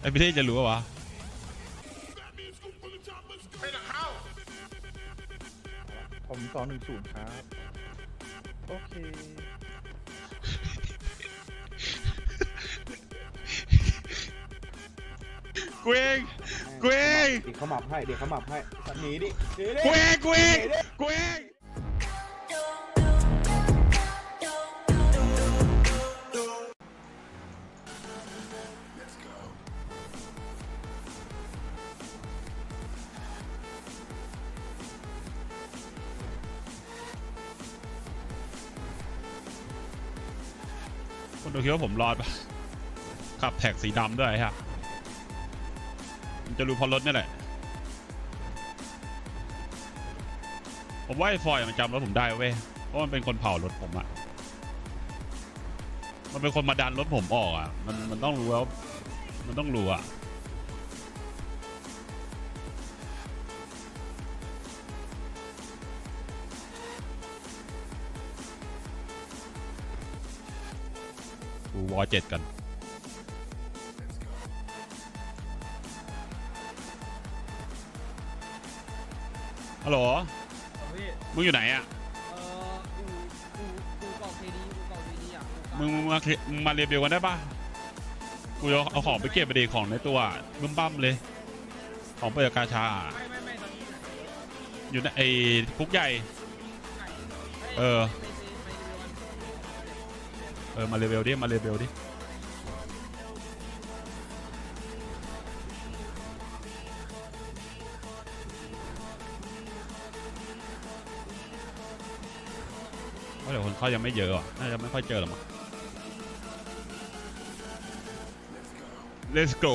ไอ้พี่เท่จะรู้ปะวะไม่หลังเข้าผมสองหนึ่งศูนย์ครับ โอเค กูเองกูเองเด็กเขาหมับให้ เด็กเขาหมับให้หนีดิหนีดิกูเองกูเองกูเอง คนดูคิดว่าผมรอดปะขับแท็กสีดำด้วยฮะมันจะรู้พอรถนี่แหละ ผมว่าไอ้ฟอยมันจำรถผมได้เว้ย เพราะมันเป็นคนเผารถผมอะมันเป็นคนมาดันรถผมออกอะมันมันต้องรู้แล้ว มันต้องรู้อะ วอเจ็ดกันฮัลโหลพี่มึงอยู่ไหนอะเอ่ออูอูอูเกาะเคดีอูเกาะเคดีอะอูเกาะมึงมึงมาเคมึงมาเรียนเบลกันได้ปะกูจะเอาของไปเก็บไปดีของในตัวอะบึ้มบั้มเลย ของเปิดกาชาอะไม่ไม่ไม่ตอนนี้อยู่ในไอ้คุกใหญ่ เออ เออมาเรเบลดิ มาเรเบลดิ เพราะเดี๋ยวคนเข้ายังไม่เยอะอะ น่าจะไม่ค่อยเจอหรอกมั้ง Let's go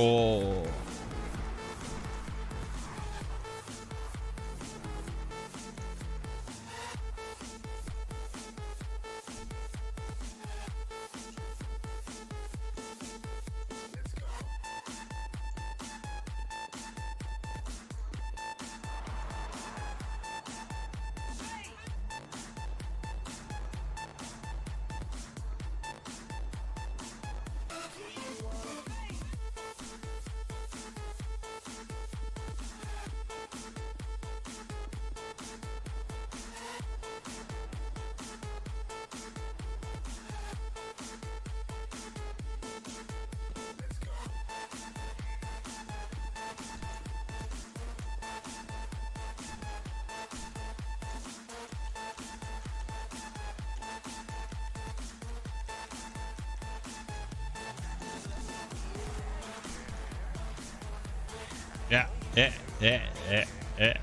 เอ๊ะเอ๊ะเอ๊ะ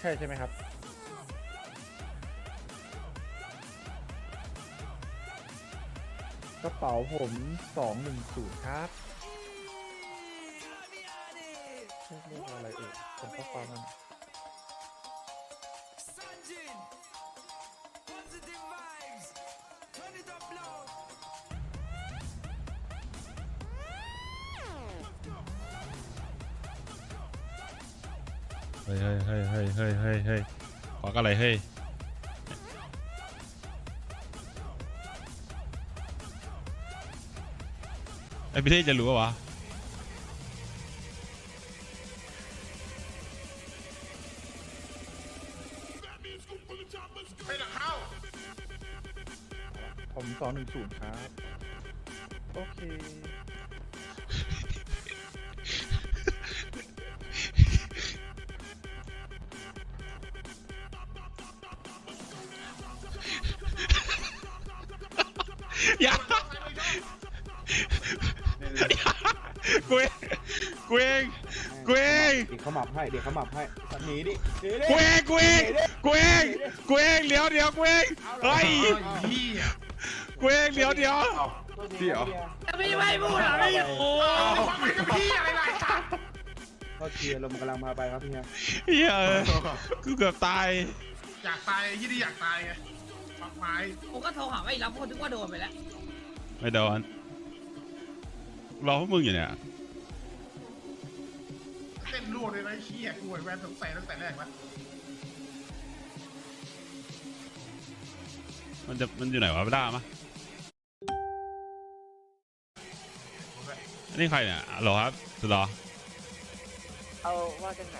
ใช่ใช่ไหมครับ กระเป๋าผมสองหนึ่งศูนย์ครับเรียกว่าอะไรเอ่ยผมข้อความัน เฮ้ยเฮ้ยเฮ้ยเฮ้ยเฮ้ยเฮ้ยเฮ้ยขอกอะไรเฮ้ยไอพี่เท่จะรู้ปะวะผมสองหนึ่งศูนย์ครับ โอเค กูเองกูเองเด็กเขาหมับให้เด็กเขาหมับให้หนีดิหนีดิกูเองกูเองกูเองกูเองเดี๋ยวเดี๋ยวกูเองเฮ้ยกูเองเดี๋ยวเดี๋ยวพี่เหรอพี่ไม่พูดเหรอพี่โอ้ก็เชียร์ลมกำลังมาไปครับพี่เฮียเฮียเอ้ยกูเกือบตาย อยากตายยี่ที่อยากตายไงปักไม้ผมก็โทรหาไม่รับเพราะนึกว่าโดนไปแล้ว ไม่โดนรอพวกมึงอยู่เนี่ย เต้นรั่วเลยนะไอ้เชี่ยกูไอ้แวนสงสัยตั้งแต่แรกวะมันจะมันอยู่ไหนวะไม่ได้มะอันนี่ใครเนี่ยเหรอครับสุดเหรอเอาว่าจังไหน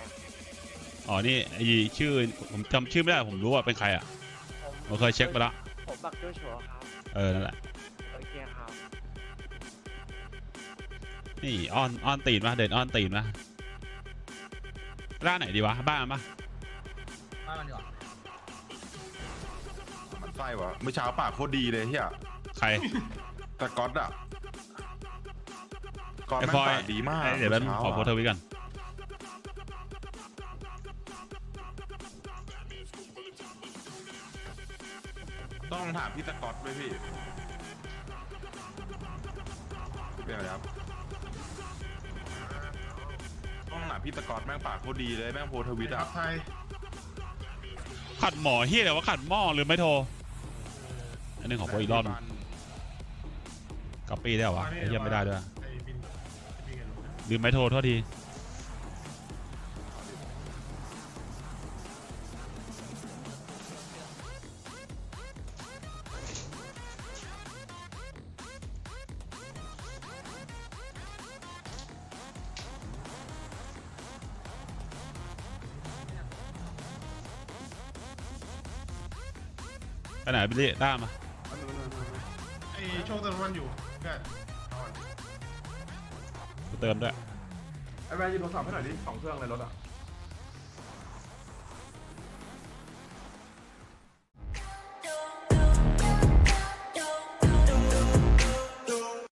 อ๋อนี่ไอชื่อผมจำชื่อไม่ได้ผมรู้ว่าเป็นใครอะผมเคยเช็คไปแล้วผมบักโจชัวครับเออนั่นแหละโอเคครับ นี่อ้อนอ้อนตีนมาเดินอ้อนตีนมา ร้านไหนดีวะ บ้านปะมามันดีกว่ามันไส้วะเมื่อเช้าปากโคตรดีเลยเฮียใคร แต่ก๊อตอะก๊อตไอ้แม่ฟงอย ปากดีมากเดี๋ยวแป๊บนึงมื่ขอโพสต์ทเช้าะวิตกันต้องถามพี่สก๊อตด้วยพี่เป็นอะไรครับ พี่สกอตแม่งปากโคตรดีเลยแม่งโพสต์ทวิตอะไทยขัดหมอเฮียแต่ว่าขัดหม้อหรือไม่โทรอันนึงขอโพสต์อีกรอบหนึงก๊อปปี้ได้เหรอวะไอ้เฮียไม่ได้ด้วยไอ้บินบินกันรู้นะลืมไม่โทรโทษที ไปไหนบิลลี่ด้ามาไอ้โชคเติมน้ำมันอยู่ก็นอนกูเติมด้วยไอ้แวนยืนโทรศัพท์ให้หน่อยดิสองเครื่องในรถอะ